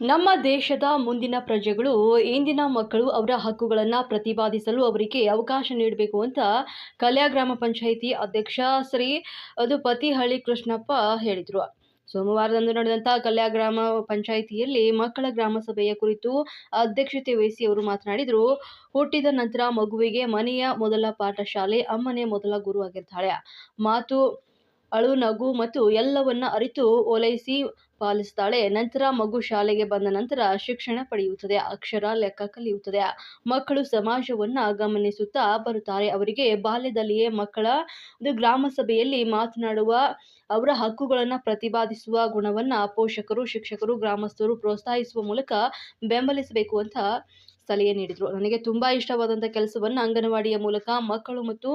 ನಮ್ಮ ದೇಶದ ಮುಂದಿನ ಪ್ರಜೆಗಳು, ಇಂದಿನ ಮಕ್ಕಳು ಅವರ ಹಕ್ಕುಗಳನ್ನು ಪ್ರತಿಪಾದಿಸಲು ಅವರಿಗೆ ಅವಕಾಶ ನೀಡಬೇಕು ಅಂತ ಕಲ್ಯಾ ಗ್ರಾಮ ಪಂಚಾಯಿತಿ ಅಧ್ಯಕ್ಷ ಶ್ರೀ ಅದು ಪತಿಹಳ್ಳಿ ಕೃಷ್ಣಪ್ಪ ಹೇಳಿದರು. ಸೋಮವಾರದಂದು ನಡೆದಂಥ ಕಲ್ಯಾ ಗ್ರಾಮ ಪಂಚಾಯಿತಿಯಲ್ಲಿ ಮಕ್ಕಳ ಗ್ರಾಮ ಸಭೆಯ ಕುರಿತು ಅಧ್ಯಕ್ಷತೆ ವಹಿಸಿ ಅವರು ಮಾತನಾಡಿದರು. ಹುಟ್ಟಿದ ನಂತರ ಮಗುವಿಗೆ ಮನೆಯ ಮೊದಲ ಪಾಠಶಾಲೆ, ಅಮ್ಮನೇ ಮೊದಲ ಗುರು ಆಗಿರ್ತಾಳೆ. ಮಾತು, ಅಳು, ನಗು ಮತ್ತು ಎಲ್ಲವನ್ನ ಅರಿತು ಓಲೈಸಿ ಪಾಲಿಸ್ತಾಳೆ. ನಂತರ ಮಗು ಶಾಲೆಗೆ ಬಂದ ನಂತರ ಶಿಕ್ಷಣ ಪಡೆಯುತ್ತದೆ. ಅಕ್ಷರ ಲೆಕ್ಕ ಕಲಿಯುತ್ತದೆ. ಮಕ್ಕಳು ಸಮಾಜವನ್ನ ಗಮನಿಸುತ್ತಾ ಬರುತ್ತಾರೆ. ಅವರಿಗೆ ಬಾಲ್ಯದಲ್ಲಿಯೇ ಮಕ್ಕಳ ಒಂದು ಗ್ರಾಮ ಸಭೆಯಲ್ಲಿ ಮಾತನಾಡುವ ಅವರ ಹಕ್ಕುಗಳನ್ನು ಪ್ರತಿಪಾದಿಸುವ ಗುಣವನ್ನ ಪೋಷಕರು, ಶಿಕ್ಷಕರು, ಗ್ರಾಮಸ್ಥರು ಪ್ರೋತ್ಸಾಹಿಸುವ ಮೂಲಕ ಬೆಂಬಲಿಸಬೇಕು ಅಂತ ಸಲಹೆ ನೀಡಿದರು. ನನಗೆ ತುಂಬಾ ಇಷ್ಟವಾದಂಥ ಕೆಲಸವನ್ನು ಅಂಗನವಾಡಿಯ ಮೂಲಕ ಮಕ್ಕಳು ಮತ್ತು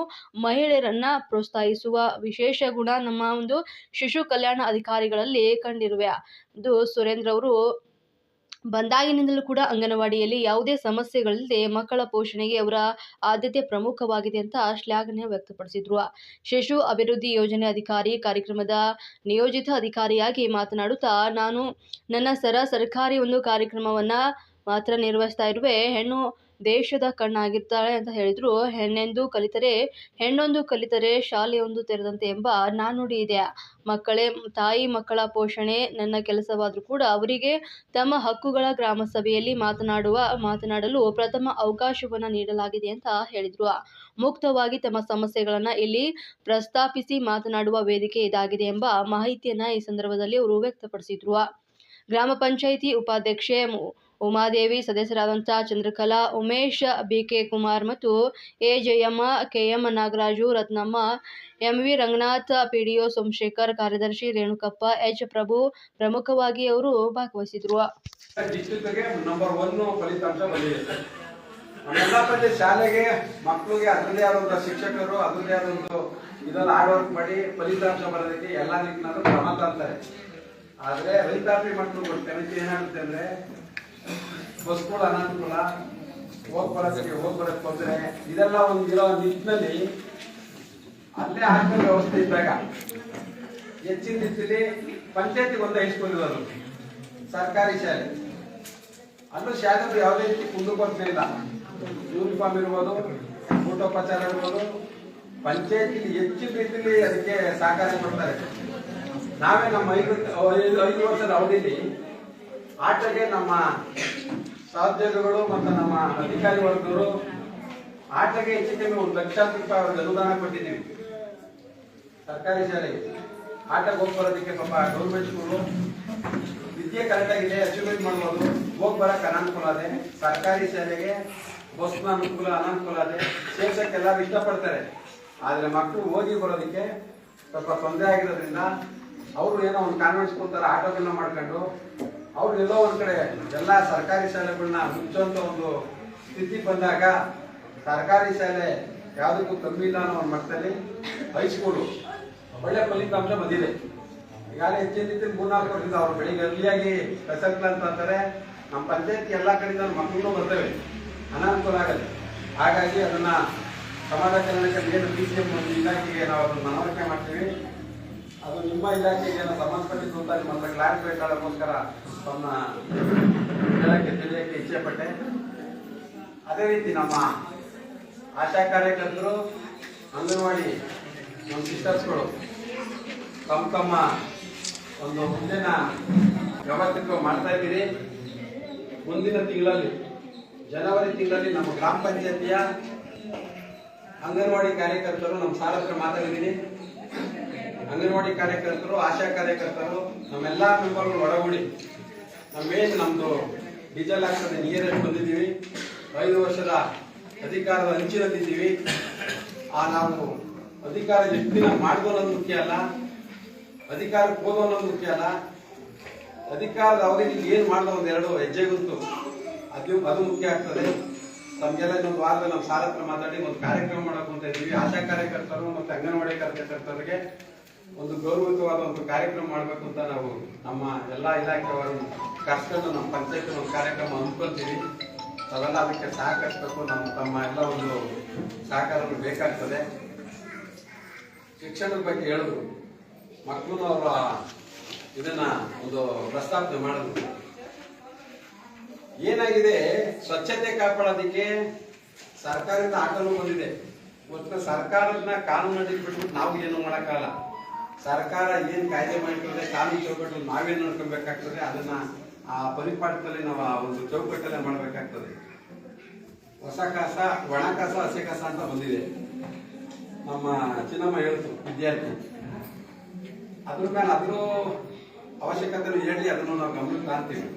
ಮಹಿಳೆಯರನ್ನ ಪ್ರೋತ್ಸಾಹಿಸುವ ವಿಶೇಷ ಗುಣ ನಮ್ಮ ಒಂದು ಶಿಶು ಕಲ್ಯಾಣ ಅಧಿಕಾರಿಗಳಲ್ಲಿ ಕಂಡಿರುವೆ. ಇದು ಸುರೇಂದ್ರ ಅವರು, ಬಂದಾಗಿನಿಂದಲೂ ಕೂಡ ಅಂಗನವಾಡಿಯಲ್ಲಿ ಯಾವುದೇ ಸಮಸ್ಯೆಗಳಿಲ್ಲದೆ ಮಕ್ಕಳ ಪೋಷಣೆಗೆ ಅವರ ಆದ್ಯತೆ ಪ್ರಮುಖವಾಗಿದೆ ಅಂತ ಶ್ಲಾಘನೆ ವ್ಯಕ್ತಪಡಿಸಿದ್ರು. ಶಿಶು ಅಭಿವೃದ್ಧಿ ಯೋಜನೆ ಅಧಿಕಾರಿ ಕಾರ್ಯಕ್ರಮದ ನಿಯೋಜಿತ ಅಧಿಕಾರಿಯಾಗಿ ಮಾತನಾಡುತ್ತಾ, ನಾನು ನನ್ನ ಸರ ಸರ್ಕಾರಿ ಒಂದು ಕಾರ್ಯಕ್ರಮವನ್ನ ಮಾತ್ರ ನಿರ್ವಹಿಸ್ತಾ ಇರುವೆ. ಹೆಣ್ಣು ದೇಶದ ಕಣ್ಣಾಗಿರ್ತಾಳೆ ಅಂತ ಹೇಳಿದ್ರು. ಹೆಣ್ಣೆಂದು ಕಲಿತರೆ, ಹೆಣ್ಣೊಂದು ಕಲಿತರೆ ಶಾಲೆಯೊಂದು ತೆರೆದಂತೆ ಎಂಬ ನಾನುಡಿ ಇದೆ. ಮಕ್ಕಳೇ, ತಾಯಿ ಮಕ್ಕಳ ಪೋಷಣೆ ನನ್ನ ಕೆಲಸವಾದರೂ ಕೂಡ ಅವರಿಗೆ ತಮ್ಮ ಹಕ್ಕುಗಳ ಗ್ರಾಮ ಸಭೆಯಲ್ಲಿ ಮಾತನಾಡುವ, ಮಾತನಾಡಲು ಪ್ರಥಮ ಅವಕಾಶವನ್ನು ನೀಡಲಾಗಿದೆ ಅಂತ ಹೇಳಿದರು. ಮುಕ್ತವಾಗಿ ತಮ್ಮ ಸಮಸ್ಯೆಗಳನ್ನು ಇಲ್ಲಿ ಪ್ರಸ್ತಾಪಿಸಿ ಮಾತನಾಡುವ ವೇದಿಕೆ ಇದಾಗಿದೆ ಎಂಬ ಮಾಹಿತಿಯನ್ನು ಈ ಸಂದರ್ಭದಲ್ಲಿ ಅವರು ವ್ಯಕ್ತಪಡಿಸಿದ್ರು. ಗ್ರಾಮ ಪಂಚಾಯಿತಿ ಉಪಾಧ್ಯಕ್ಷೆ ಉಮಾದೇವಿ ಸದಸ್ಯರಾದಂಥ ಚಂದ್ರಕಲಾ, ಉಮೇಶ್ ಬಿಕೆ ಕುಮಾರ್ ಮತ್ತು A Jayamma, KM Nagaraju, Ratnamma MV Ranganath, PDO Somashekar, ಕಾರ್ಯದರ್ಶಿ ರೇಣುಕಪ್ಪ, ಎಚ್ ಪ್ರಭು ಪ್ರಮುಖವಾಗಿ ಅವರು ಭಾಗವಹಿಸಿದ್ರು. ಪ್ರತಿ ಶಾಲೆಗೆ ಮಕ್ಕಳಿಗೆ ಅದರದೇ ಆದಂಥ ಶಿಕ್ಷಕರು ಅದರದೇ ಆದಂತ ಇದೆಲ್ಲ ಹಾರ್ಡ್ ವರ್ಕ್ ಮಾಡಿ ಫಲಿತಾಂಶ ಬರೋದಕ್ಕೆ ಎಲ್ಲ ನಿಟ್ಟಿನಲ್ಲೂ ಕ್ರಮ ತಂತಾರೆ ಆದರೆ ರೈತಾಪಿ ಮಕ್ಕಳು ಏನಾಗುತ್ತೆ ಅಂದ್ರೆ ಬಸ್ಗಳು ಅನಾನುಕೂಲ ಹೋಗ್ ಬರೋದಕ್ಕೆ ಹೋಗ್ ತೊಂದರೆ ಇದೆಲ್ಲ ಒಂದು ಇರೋ ನಿಟ್ಟಿನಲ್ಲಿ ಅಲ್ಲೇ ಹಾಕೋ ವ್ಯವಸ್ಥೆ ಇದ್ದಾಗ ಹೆಚ್ಚಿನ ರೀತಿಯಲ್ಲಿ ಪಂಚಾಯತಿಗೆ ಒಂದು ಹೈಸ್ಕೂಲ್ ಇರೋದು ಸರ್ಕಾರಿ ಶಾಲೆ. ಅಲ್ಲೂ ಶಾಲೆಗಳು ಯಾವುದೇ ರೀತಿ ಕುಂದುಕೊರತೆ ಇಲ್ಲ. ಯೂನಿಫಾರ್ಮ್ ಇರ್ಬೋದು ಊಟೋಪಚಾರ ಇರ್ಬೋದು ಪಂಚಾಯತಿಲಿ ಹೆಚ್ಚಿನ ರೀತಿಯಲ್ಲಿ ಅದಕ್ಕೆ ಸಹಕಾರ ಕೊಡ್ತಾರೆ. ನಾವೇ ನಮ್ಮ ಐದು ಐದು ವರ್ಷದ ಅವಧಿಯಲ್ಲಿ ಆಟಗೆ ನಮ್ಮ ಸಹೋದ್ಯೋಗಿಗಳು ಮತ್ತು ನಮ್ಮ ಅಧಿಕಾರಿ ವರ್ಗದವರು ಆಟಕ್ಕೆ ಹೆಚ್ಚು ಕಮ್ಮಿ ಒಂದು ಲಕ್ಷಾಂತರ ರೂಪಾಯಿ ಅವರಿಗೆ ಅನುದಾನ ಕೊಟ್ಟಿದ್ದೀವಿ. ಸರ್ಕಾರಿ ಶಾಲೆಗೆ. ಆಟಕ್ಕೆ ಹೋಗಿ ಬರೋದಕ್ಕೆ ಪಾಪ ಗೌರ್ಮೆಂಟ್ ಸ್ಕೂಲು ವಿದ್ಯೆ ಕರೆಕ್ಟಾಗಿದೆ ಅಚೀವ್ಮೆಂಟ್ ಮಾಡ್ಬೋದು. ಹೋಗಿ ಬರೋಕ್ಕೆ ಅನಾನುಕೂಲ ಅದೇ ಸರ್ಕಾರಿ ಶಾಲೆಗೆ ಬಸ್ನ ಅನುಕೂಲ, ಅನಾನುಕೂಲ ಅದೇ ಸೇರ್ಸಕ್ಕೆ ಎಲ್ಲರೂ ಇಷ್ಟಪಡ್ತಾರೆ. ಆದರೆ ಮಕ್ಕಳು ಹೋಗಿ ಬರೋದಕ್ಕೆ ಸ್ವಲ್ಪ ತೊಂದರೆ ಆಗಿರೋದ್ರಿಂದ ಅವರು ಏನೋ ಒಂದು ಕಾನ್ವೆಂಟ್ ಸ್ಕೂಲ್ ಥರ ಆಟೋಗಳನ್ನ ಮಾಡ್ಕೊಂಡು. ಅವ್ರು ಎಲ್ಲೋ ಒಂದು ಕಡೆ ಎಲ್ಲ ಸರ್ಕಾರಿ ಶಾಲೆಗಳನ್ನ ಮುಚ್ಚುವಂಥ ಒಂದು ಸ್ಥಿತಿ ಬಂದಾಗ ಸರ್ಕಾರಿ ಶಾಲೆ ಯಾವುದಕ್ಕೂ ಕಮ್ಮಿ ಇಲ್ಲ ಅನ್ನೋ ಒಂದು ಮಟ್ಟದಲ್ಲಿ ಹೈಸ್ಕೂಲು ಒಳ್ಳೆ ಫಲಿತಾಂಶ ಬಂದಿದೆ. ಈಗಾಗಲೇ ಹೆಚ್ಚಿನ ರೀತಿಯಲ್ಲಿ ಮೂರ್ನಾಲ್ಕು ವರ್ಷದಿಂದ ಅವ್ರು ಬೆಳಿಗ್ಗೆ ಅಲ್ಲಿಯಾಗಿ ಕಸಕ್ಲ ಅಂತ ಅಂತಾರೆ. ನಮ್ಮ ಪಂಚಾಯತ್ ಎಲ್ಲ ಕಡೆಯಿಂದ ಮಕ್ಕಳು ಬರ್ತವೆ. ಅನಾನುಕೂಲ ಆಗಲ್ಲ. ಹಾಗಾಗಿ ಅದನ್ನ ಸಮಾಜ ಕಲ್ಯಾಣಕ್ಕೆ ಏನು ಬಿ ಸಿ ಎಂ ಇಲಾಖೆಗೆ ನಾವು ಅದನ್ನ ಮನವರಿಕೆ ಮಾಡ್ತೀವಿ. ಅದು ನಿಮ್ಮ ಇಲಾಖೆಗೆ ಏನೋ ಸಂಬಂಧಪಟ್ಟಿದ್ದು ಅಂತ ನಿಮ್ಮ ಹತ್ರ ಕ್ಲಾರಿಫೈ ಮಾಡೋಕ್ಕೋಸ್ಕರ ತಮ್ಮ ಹೇಳಕ್ಕೆ ತಿಳಿಯಕ್ಕೆ ಇಚ್ಛೆ ಪಟ್ಟೆ ಅದೇ ರೀತಿ ನಮ್ಮ ಆಶಾ ಕಾರ್ಯಕರ್ತರು, ಅಂಗನವಾಡಿ ನಮ್ಮ ಸಿಸ್ಟರ್ಸ್ಗಳು ತಮ್ಮ ತಮ್ಮ ಒಂದು ಮುಂದಿನ ವ್ಯವಸ್ಥಿತ ಮಾಡ್ತಾ ಇದ್ದೀರಿ. ಮುಂದಿನ ತಿಂಗಳಲ್ಲಿ, ಜನವರಿ ತಿಂಗಳಲ್ಲಿ ನಮ್ಮ ಗ್ರಾಮ ಪಂಚಾಯತಿಯ ಅಂಗನವಾಡಿ ಕಾರ್ಯಕರ್ತರು, ನಮ್ಮ ಸಾಲ ಹತ್ರ ಮಾತಾಡಿದ್ದೀನಿ. ಅಂಗನವಾಡಿ ಕಾರ್ಯಕರ್ತರು, ಆಶಾ ಕಾರ್ಯಕರ್ತರು, ನಮ್ಮೆಲ್ಲ ಮೆಂಬರ್ಗಳು ಒಳಗೂಡಿ ನಮ್ಮೇನು ನಮ್ದು ಡೀಸೆಲ್ ಆಗ್ತದೆ ನೀರಲ್ಲಿ ಬಂದಿದ್ದೀವಿ ಐದು ವರ್ಷದ ಅಧಿಕಾರದ ಅಂಚಿನಲ್ಲಿದ್ದೀವಿ. ಆ ನಾವು ಅಧಿಕಾರ ಎಷ್ಟು ದಿನ ಅನ್ನೋದು ಮುಖ್ಯ ಅಲ್ಲ. ಅಧಿಕಾರಕ್ಕೆ ಹೋಗೋ ಅನ್ನೋದು ಮುಖ್ಯ ಅಲ್ಲ. ಅಧಿಕಾರದ ಅವರಿಗೆ ಏನು ಮಾಡ್ದೋ ಒಂದು ಎರಡು ಹೆಜ್ಜೆ ಗುರುತು ಅದು ಅದು ಮುಖ್ಯ ಆಗ್ತದೆ. ನಮಗೆಲ್ಲ ಇನ್ನೊಂದು ವಾರದಲ್ಲಿ ನಮ್ಮ ಸಾರ್ ಹತ್ರ ಮಾತಾಡಿ ಒಂದು ಕಾರ್ಯಕ್ರಮ ಮಾಡೋಕೆ ಅಂತ ಇದ್ದೀವಿ. ಆಶಾ ಕಾರ್ಯಕರ್ತರು ಮತ್ತು ಅಂಗನವಾಡಿ ಕಾರ್ಯಕರ್ತರಿಗೆ ಒಂದು ಗೌರವಯುತವಾದ ಒಂದು ಕಾರ್ಯಕ್ರಮ ಮಾಡಬೇಕು ಅಂತ ನಾವು ನಮ್ಮ ಎಲ್ಲ ಇಲಾಖೆಯವರು ಕರ್ಸ್ಕೊಂಡು ನಮ್ಮ ಪಂಚಾಯತ್ ಒಂದು ಕಾರ್ಯಕ್ರಮ ಹಮ್ಮಿಕೊಳ್ತೀವಿ. ತಾವೆಲ್ಲ ಅದಕ್ಕೆ ಸಹಕರಿಸಬೇಕು. ನಮ್ಮ ತಮ್ಮ ಎಲ್ಲ ಒಂದು ಸಹಕಾರಗಳು ಬೇಕಾಗ್ತದೆ. ಶಿಕ್ಷಣದ ಬಗ್ಗೆ ಹೇಳಿದ್ರು ಮಕ್ಕಳು ಅವರ ಇದನ್ನ ಒಂದು ಪ್ರಸ್ತಾಪನೆ ಮಾಡಿದ್ರು ಏನಾಗಿದೆ? ಸ್ವಚ್ಛತೆ ಕಾಪಾಡೋದಕ್ಕೆ ಸರ್ಕಾರದಿಂದ ಆಟಲು ಬಂದಿದೆ. ಮತ್ತು ಸರ್ಕಾರದನ್ನ ಕಾನೂನು ಬಿಟ್ಬಿಟ್ಟು ನಾವು ಏನು ಮಾಡೋಕ್ಕಾಗಲ್ಲ. ಸರ್ಕಾರ ಏನ್ ಕಾಯ್ದೆ ಮಾಡಿಕೊಂಡ್ರೆ ಕಾನೂನು ಚೌಕಟ್ಟಲ್ಲಿ ನಾವೇನ್ ನೋಡ್ಕೊಬೇಕಾಗ್ತದೆ? ಅದನ್ನ ಆ ಪರಿಪಾಠದಲ್ಲಿ ನಾವು ಆ ಒಂದು ಚೌಕಟ್ಟಲ್ಲೇ ಮಾಡಬೇಕಾಗ್ತದೆ. ಹೊಸ ಕಸ, ಒಣ ಕಸ, ಹಸಿ ಕಸ ಅಂತ ಬಂದಿದೆ. ನಮ್ಮ ಚಿನ್ನಮ್ಮ ಹೇಳ್ತು, ವಿದ್ಯಾರ್ಥಿ. ಅದ್ರ ಮೇಲೆ ಅದ್ರ ಅವಶ್ಯಕತೆ ಹೇಳಿ ಅದನ್ನು ನಾವು ಗಮನಕ್ಕೆ ಕಾಣ್ತೀವಿ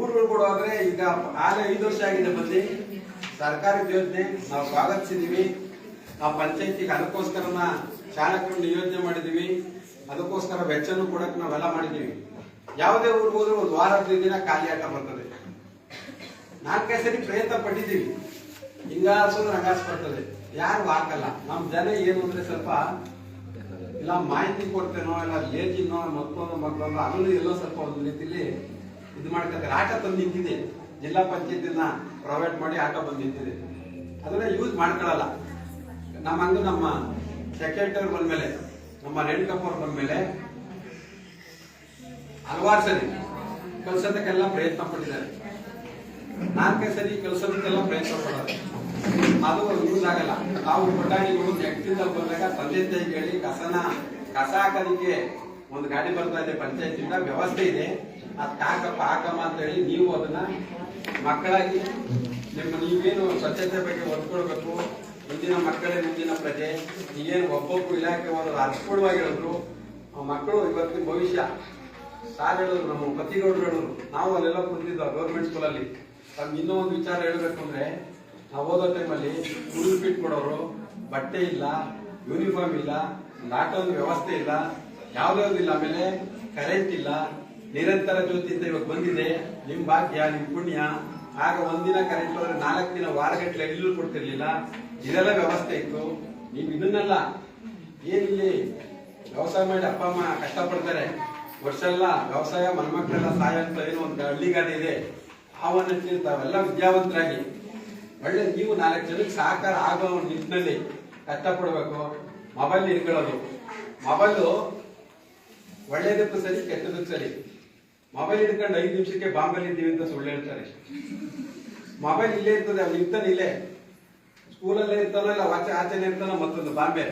ಊರುಗಳು ಕೂಡ ಈಗ ಆಗ ಐದು ವರ್ಷ ಆಗಿದೆ ಬಂದು. ಸರ್ಕಾರದ ಯೋಜನೆ, ನಾವು ಸ್ವಾಗತಿಸಿದೀವಿ. ನಾವು ಪಂಚಾಯತಿಗೆ ಅದಕ್ಕೋಸ್ಕರನ ಚಾಲಕರನ್ನ ನಿಯೋಜನೆ ಮಾಡಿದೀವಿ ಅದಕ್ಕೋಸ್ಕರ ವೆಚ್ಚನೂ ಕೊಡಕ್ ನಾವೆಲ್ಲ ಮಾಡಿದ್ದೀವಿ. ಯಾವುದೇ ಊರಿಗೆ ಹೋದ್ರೆ ಒಂದು ವಾರ ಹದಿನೈದು ದಿನ ಖಾಲಿ ಆಟ ಬರ್ತದೆ. ನಾಲ್ಕೈದು ಸರಿ ಪ್ರಯತ್ನ ಪಟ್ಟಿದ್ದೀವಿ. ಹಿಂಗಾಸೋದ್ರೆ ಹಂಗಾಸ್ ಬರ್ತದೆ. ಯಾರು ಹಾಕಲ್ಲ ನಮ್ ಜನ ಏನು ಅಂದ್ರೆ ಸ್ವಲ್ಪ ಇಲ್ಲ ಮಾಹಿತಿ ಕೊಡ್ತೇನೋ, ಇಲ್ಲ ಲೇಜಿನೋ ಮತ್ತೊಂದು ಮತ್ತೊಂದು ಅದನ್ನು ಎಲ್ಲೋ ಸ್ವಲ್ಪ ಒಂದು ರೀತಿಲಿ ಇದು ಮಾಡ್ಕೊತಾರೆ ಆಟ ತಂದು ನಿಂತಿದೆ ಜಿಲ್ಲಾ ಪಂಚಾಯತಿನ ಪ್ರೊವೈಡ್ ಮಾಡಿ ಆಟ ಬಂದು ನಿಂತಿದೆ ಅದನ್ನ ಯೂಸ್ ಮಾಡ್ಕೊಳ್ಳಲ್ಲ ನಮ್ಮ ಹಂಗ ನಮ್ಮ ಸೆಕ್ರೆಟರಿ ಬಂದ್ಮೇಲೆ, ನಮ್ಮ ರೇಣುಕಪ್ಪ ಬಂದ ಮೇಲೆ ಹಲವಾರು ಸರಿ ಕಲ್ಸೋದಕ್ಕೆಲ್ಲ ಪ್ರಯತ್ನ ಪಟ್ಟಿದ್ದಾರೆ. ನಾಲ್ಕೈದು ಸರಿ ಕಲ್ಸೋದಕ್ಕೆಲ್ಲ ಪ್ರಯತ್ನ ಪಡೋದು ಅದು ಯೂಸ್ ಆಗಲ್ಲ. ನಾವು ಪುಟಾಣಿಗಳು ನೆಕ್ಟಿಂದ ಬಂದಾಗ ತಂದೆ ತಾಯಿ ಕೇಳಿ ಕಸನ, ಕಸ ಹಾಕೋದಕ್ಕೆ ಒಂದು ಗಾಡಿ ಬರ್ತಾ ಇದೆ ಪಂಚಾಯತಿಂದ ವ್ಯವಸ್ಥೆ ಇದೆ. ಅದ್ ಹಾಕಪ್ಪ ಹಾಕಮ್ಮ ಅಂತ ಹೇಳಿ ನೀವು ಅದನ್ನ ಮಕ್ಕಳಾಗಿ ನಿಮ್ಮ ನೀವೇನು ಸ್ವಚ್ಛತೆ ಬಗ್ಗೆ ಒದ್ಕೊಳ್ಬೇಕು ಮುಂದಿನ ಮಕ್ಕಳೇ ಮುಂದಿನ ಪ್ರಜೆ ಈಗೇನು ಒಬ್ಬೊಬ್ಬರು ಇಲಾಖೆ ಹೋದ್ರು ಅರ್ಥಪೂರ್ಣವಾಗಿ ಹೇಳಿದ್ರು ಮಕ್ಕಳು ಇವತ್ತಿನ ಭವಿಷ್ಯ. ಸಾರ್ ಹೇಳಿದ್ರು ನಮ್ಮ ಪತಿಗೌಡರು ಹೇಳಿದ್ರು ನಾವು ಅಲ್ಲೆಲ್ಲ ಕುಂತಿದ್ದ ಗೌರ್ಮೆಂಟ್ ಸ್ಕೂಲಲ್ಲಿ ನಮ್ಗೆ ಇನ್ನೂ ಒಂದು ವಿಚಾರ ಹೇಳಬೇಕು ಅಂದ್ರೆ, ನಾವು ಓದೋ ಟೈಮಲ್ಲಿ ಸ್ಕೂಲ್ ಫಿಟ್ ಕೊಡೋರು, ಬಟ್ಟೆ ಇಲ್ಲ ಯೂನಿಫಾರ್ಮ್ ಇಲ್ಲ ಒಂದು ವ್ಯವಸ್ಥೆ ಇಲ್ಲ, ಯಾವುದೇ ಇಲ್ಲ. ಆಮೇಲೆ ಕರೆಂಟ್ ಇಲ್ಲ, ನಿರಂತರ ಜ್ಯೋತಿ ಅಂತ ಇವಾಗ ಬಂದಿದೆ. ನಿಮ್ ಭಾಗ್ಯ, ನಿಮ್ ಪುಣ್ಯ. ಆಗ ಒಂದಿನ ಕರೆಂಟ್ ಹೋದ್ರೆ ನಾಲ್ಕು ದಿನ ವಾರಗಟ್ಟಲೆ ಎಲ್ಲೂ ಕೊಡ್ತಿರ್ಲಿಲ್ಲ. ಇದೆಲ್ಲ ವ್ಯವಸ್ಥೆ ಇತ್ತು. ನೀವು ಇದನ್ನೆಲ್ಲ ಏನಿಲ್ಲಿ ವ್ಯವಸಾಯ ಮಾಡಿ ಅಪ್ಪ ಅಮ್ಮ ಕಷ್ಟಪಡ್ತಾರೆ. ವರ್ಷ ಎಲ್ಲ ವ್ಯವಸಾಯ, ಮನ್ಮಕ್ಳೆಲ್ಲ ಸಹಾಯ ಅಂತ ಏನು ಒಂದು ಹಳ್ಳಿ ಗಾದೆ ಇದೆ ಒಂದು ತಾವೆಲ್ಲ ವಿದ್ಯಾವಂತರಾಗಿ. ಒಳ್ಳೆ ನೀವು ನಾಲ್ಕು ಜನಕ್ಕೆ ಸಹಕಾರ ಆಗೋ ನಿಟ್ಟಿನಲ್ಲಿ ಕಷ್ಟಪಡ್ಬೇಕು. ಮೊಬೈಲ್ ಇಟ್ಕೊಳ್ಳೋದು. ಮೊಬೈಲು ಒಳ್ಳೇದಕ್ಕೂ ಸರಿ ಕೆಟ್ಟದಕ್ಕೂ ಸರಿ. ಮೊಬೈಲ್ ಹಿಡ್ಕೊಂಡು ಐದು ನಿಮಿಷಕ್ಕೆ ಬಾಂಬೆಲ್ ಇದ್ದೀವಿ ಅಂತ ಸುಳ್ಳು ಹೇಳ್ತಾರೆ. ಮೊಬೈಲ್ ಇಲ್ಲೇ ಇರ್ತದೆ ಅವ್ನು ಇರ್ತಾನೆ ಇಲ್ಲೇ. ಸ್ಕೂಲಲ್ಲೇ ಇರ್ತಾನೋ ಇಲ್ಲ, ಆಚೆ ಆಚೆನೆ ಇರ್ತಾನೋ ಮತ್ತೊಂದು ಬಾಂಬೆ.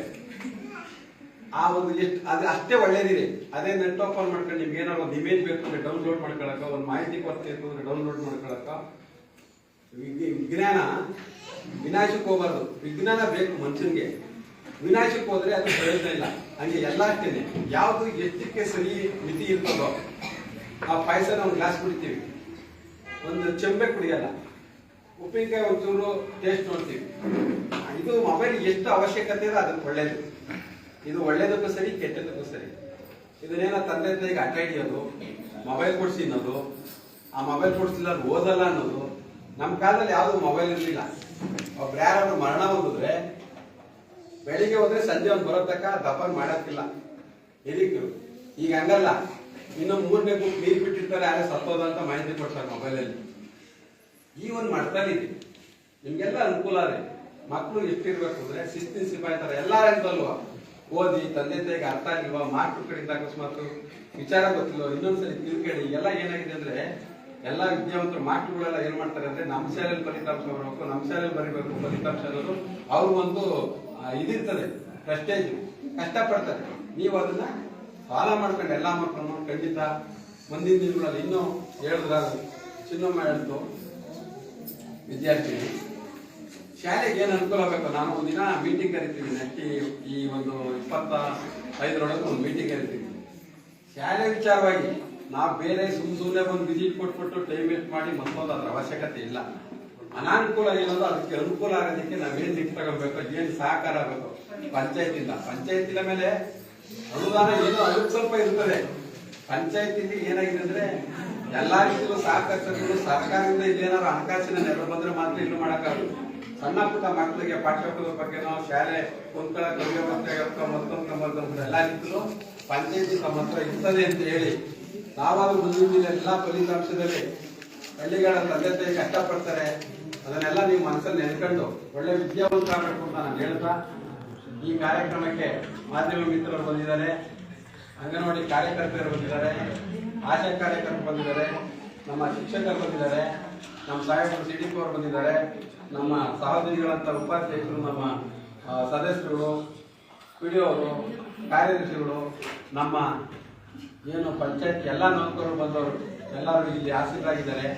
ಆ ಒಂದು ಎಷ್ಟು ಅದು ಅಷ್ಟೇ ಒಳ್ಳೇದಿದೆ. ಅದೇ ನೆಟ್ ಓಪನ್ ಮಾಡ್ಕೊಂಡು ನಿಮ್ಗೆ ಏನಾದ್ರು ಒಂದು ಇಮೇಜ್ ಬೇಕು ಅಂದ್ರೆ ಡೌನ್ಲೋಡ್ ಮಾಡ್ಕೊಳಕ, ಒಂದು ಮಾಹಿತಿ ಕೊರತೆ ಇತ್ತು ಅಂದ್ರೆ ಡೌನ್ಲೋಡ್ ಮಾಡ್ಕೊಳಕ. ವಿಜ್ಞಾನ, ವಿನಾಶಕ್ಕೆ ಹೋಗ್ಬಾರ್ದು ವಿಜ್ಞಾನ ಬೇಕು ಮನುಷ್ಯನಿಗೆ. ವಿನಾಶಕ್ಕೆ ಹೋದ್ರೆ ಅದು ಪ್ರಯೋಜನ ಇಲ್ಲ. ಹಂಗೆ ಎಲ್ಲ ಅಷ್ಟೇನೆ. ಯಾವುದು ಎಷ್ಟಕ್ಕೆ ಸರಿ ಮಿತಿ ಇರ್ತದೋ ಆ ಪಾಯಸ ಒಂದು ಗ್ಲಾಸ್ ಕುಡಿತೀವಿ. ಒಂದು ಚೆಂಬೆ ಕುಡಿಯಲ್ಲ. ಉಪ್ಪಿನಕಾಯಿ ಒಂಚೂರು ಟೇಸ್ಟ್ ನೋಡ್ತೀವಿ. ಇದು ಮೊಬೈಲ್ ಎಷ್ಟು ಅವಶ್ಯಕತೆ ಇದೆ ಅದಕ್ಕೆ ಒಳ್ಳೇದು. ಇದು ಒಳ್ಳೇದಕ್ಕೂ ಸರಿ, ಕೆಟ್ಟದಕ್ಕೂ ಸರಿ. ಇದನ್ನೇನೋ ತಂದೆ ತಾಯಿಗೆ ಅಡ್ಡ ಮೊಬೈಲ್ ಕೊಡ್ಸಿ ಅನ್ನೋದು ಆ ಮೊಬೈಲ್ ಕೊಡ್ಸಿಲ್ಲ ಓದಲ್ಲ ಅನ್ನೋದು ನಮ್ಮ ಕಾಲದಲ್ಲಿ ಯಾವುದು ಮೊಬೈಲ್ ಇರಲಿಲ್ಲ. ಒಬ್ರು ಯಾರಾದ್ರು ಮರಣ ಹೊಂದಿದ್ರೆ, ಬೆಳಿಗ್ಗೆ ಹೋದ್ರೆ ಸಂಜೆ ಒಂದು ಬರೋ ತನಕ ದಪ್ಪನ್ ಮಾಡೋಕ್ಕಿಲ್ಲ. ಇದಕ್ಕೆ ಈಗ ಹಂಗಲ್ಲ. ಇನ್ನು ಮೂರನೇ ಗುಂಪು ನೀರು ಬಿಟ್ಟಿರ್ತಾರೆ ಯಾರೇ ಸತ್ತೋದಂತ ಮಾಹಿತಿ ಕೊಡ್ತಾರೆ ಮೊಬೈಲಲ್ಲಿ ಈ ಒಂದು ಮಟ್ಟದಲ್ಲಿ ಇದೆ ನಿಮ್ಗೆಲ್ಲ ಅನುಕೂಲ ಇದೆ ಮಕ್ಕಳು ಎಷ್ಟಿರ್ಬೇಕು ಅಂದ್ರೆ ಶಿಸ್ತಿನ ಸಿಪಾಯಿ ತರ ಎಲ್ಲಾ ಓದಿ, ತಂದೆ ತಾಯಿಗೆ ಅರ್ಥ ಆಗಿಲ್ವಾ? ಮಾರ್ಕ್ ಕಡೆಯಿಂದ ಅಕಸ್ಮಾತ್. ವಿಚಾರ ಗೊತ್ತಿಲ್ಲ ಇನ್ನೊಂದ್ಸಲಿ ತಿಳ್ಕೊಳ್ಳಿ ಎಲ್ಲ ಏನಾಗಿದೆ ಅಂದ್ರೆ ಎಲ್ಲ ವಿದ್ಯಾವಂತರು ಮಾರ್ಕ್ಗಳೆಲ್ಲ ಏನ್ ಮಾಡ್ತಾರೆ ಅಂದ್ರೆ ನಮ್ಮ ಶಾಲೆಯಲ್ಲಿ ಫಲಿತಾಂಶ ಬರಬೇಕು ನಮ್ಮ ಶಾಲೆಯಲ್ಲಿ ಬರೀಬೇಕು ಫಲಿತಾಂಶ ಅನ್ನೋದು ಅವ್ರ ಒಂದು ಇದಿರ್ತದೆ ಪ್ರೆಸ್ಟೇಜ್ ಕಷ್ಟಪಡ್ತಾರೆ. ನೀವು ಅದನ್ನ ಫಾಲೋ ಮಾಡ್ಕೊಂಡು ಎಲ್ಲ ಮಕ್ಕಳನ್ನು ಖಂಡಿತ ಮುಂದಿನ ದಿನಗಳಲ್ಲಿ ಇನ್ನೂ ಹೇಳಿದ್ರ ಚಿನ್ನಮ್ಮ ಹೇಳ್ತು ವಿದ್ಯಾರ್ಥಿನಿ ಶಾಲೆಗೆ ಏನು ಅನುಕೂಲ ಆಗಬೇಕು? ನಾನು ಒಂದಿನ ಮೀಟಿಂಗ್ ಕರಿತೀನಿ ನೆಕ್ಸ್ಟ್ ಈ ಒಂದು ಇಪ್ಪತ್ತ ಐದರೊಳಗೆ ಒಂದು ಮೀಟಿಂಗ್ ಕರಿತೀನಿ. ಶಾಲೆ ವಿಚಾರವಾಗಿ ನಾವು ಬೇರೆ ಸುಮ್ ಸುಮ್ಮನೆ ಬಂದು ವಿಸಿಟ್ ಕೊಟ್ಬಿಟ್ಟು ಟೈಮ್ ವೇಸ್ಟ್ ಮಾಡಿ ಮತ್ತೊಂದು ಅದರ ಅವಶ್ಯಕತೆ ಇಲ್ಲ. ಅನಾನುಕೂಲ ಏನಂದ್ರೆ ಅದಕ್ಕೆ ಅನುಕೂಲ ಆಗೋದಕ್ಕೆ ನಾವೇನು ನಿಂತು ತಗೋಬೇಕು ಏನು ಸಹಕಾರ ಆಗಬೇಕು? ಪಂಚಾಯತಿಂದ ಪಂಚಾಯತಿನ ಮೇಲೆ ಅನುದಾನ ಏನೋ ಅಲ್ಪ ಸ್ವಲ್ಪ ಇರ್ತದೆ. ಪಂಚಾಯತಿಲಿ ಏನಾಗಿದೆ ಅಂದ್ರೆ ಎಲ್ಲಾ ರೀತಿಯಲ್ಲೂ ಸಹಕರಿಸಬೇಕು ಸರ್ಕಾರದಿಂದ ಇಲ್ಲೇನಾದ್ರು ಹಣಕಾಸಿನ ನೆರವು ಬಂದ್ರೆ ಮಾತ್ರ ಇಲ್ಲೂ ಮಾಡಕ್ಕಾಗಲ್ಲ. ಸಣ್ಣ ಪುಟ್ಟ ಮಕ್ಕಳಿಗೆ ಪಾಠ್ಯಪುರದ ಬಗ್ಗೆ ನಾವು ಶಾಲೆ ಕುಂತಳ ವ್ಯವಸ್ಥೆ ಮತ್ತೊಂದು ಮತ್ತೊಂದು ಎಲ್ಲಾ ರೀತಿಯಲ್ಲೂ ಪಂಚಾಯತಿ ತಮ್ಮ ಹತ್ರ ಇರ್ತದೆ ಅಂತ ಹೇಳಿ ನಾವಾದ್ರೂ ಮುಂದಿನ ದಿನ ಎಲ್ಲಾ ಫಲಿತಾಂಶದಲ್ಲಿ ಹಳ್ಳಿಗಳ ತಂದೆ ತಾಯಿ ಕಷ್ಟಪಡ್ತಾರೆ. ಅದನ್ನೆಲ್ಲ ನೀವು ಮನಸ್ಸಲ್ಲಿ ನೆನ್ಕೊಂಡು ಒಳ್ಳೆ ವಿದ್ಯಾವಂತ ಆಗಬೇಕು ಅಂತ ನಾನು ಹೇಳ್ತಾ ಈ ಕಾರ್ಯಕ್ರಮಕ್ಕೆ ಮಾಧ್ಯಮ ಮಿತ್ರರು ಬಂದಿದ್ದಾರೆ, ಅಂಗನವಾಡಿ ಕಾರ್ಯಕರ್ತರು ಬಂದಿದ್ದಾರೆ, ಆಶಾ ಕಾರ್ಯಕರ್ತರು ಬಂದಿದ್ದಾರೆ, ನಮ್ಮ ಶಿಕ್ಷಕರು ಬಂದಿದ್ದಾರೆ, ನಮ್ಮ ಸಾಹೇಬರು ಸಿ ಅವರು ಬಂದಿದ್ದಾರೆ, ನಮ್ಮ ಸಹೋದರಿಗಳಂತ ಉಪಾಧ್ಯಕ್ಷರು, ನಮ್ಮ ಸದಸ್ಯರು ಪಿ ಡಿ ಅವರು ಕಾರ್ಯದರ್ಶಿಗಳು, ನಮ್ಮ ಏನು ಪಂಚಾಯತ್ ಎಲ್ಲ ನೌಕರರು ಬಂದವರು, ಎಲ್ಲರೂ ಇಲ್ಲಿ ಆಸೀನರಾಗಿದ್ದಾರೆ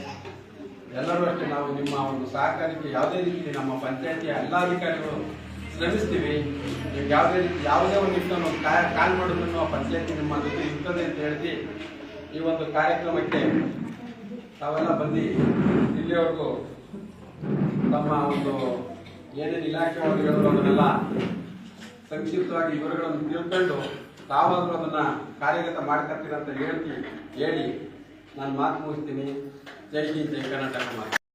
ಎಲ್ಲರೂ ಅಷ್ಟೇ ನಾವು ನಿಮ್ಮ ಒಂದು ಸಹಕಾರಕ್ಕೆ ಯಾವುದೇ ರೀತಿ ನಮ್ಮ ಪಂಚಾಯತಿಯ ಎಲ್ಲ ಅಧಿಕಾರಿಗಳು ಶ್ರಮಿಸ್ತೀವಿ. ನೀವು ಯಾವುದೇ ರೀತಿ ಯಾವುದೇ ಒಂದು ಕಾರ್ಯ ಕಾಲ್ ಮಾಡೋದನ್ನು ಪಂಚಾಯತಿ ನಿಮ್ಮ ಜೊತೆ ಇರ್ತದೆ ಅಂತ ಹೇಳಿ ಈ ಒಂದು ಕಾರ್ಯಕ್ರಮಕ್ಕೆ ತಾವೆಲ್ಲ ಬಂದು ಇಲ್ಲಿವರೆಗೂ ತಮ್ಮ ಒಂದು ಏನೇನು ಇಲಾಖೆ ಒಳಗೆ ಅದನ್ನೆಲ್ಲ ಸಂಕ್ಷಿಪ್ತವಾಗಿ ವಿವರಗಳನ್ನು ತಿಳ್ಕೊಂಡು ತಾವಾದರೂ ಅದನ್ನು ಕಾರ್ಯಗತ ಮಾಡ್ಕೊತೀರಂತ ಹೇಳ್ತಿ, ಹೇಳಿ. ನಾನು ಮಾತು ಮುಗಿಸ್ತೀನಿ. ಜೈ ಜೈ ಕರ್ನಾಟಕ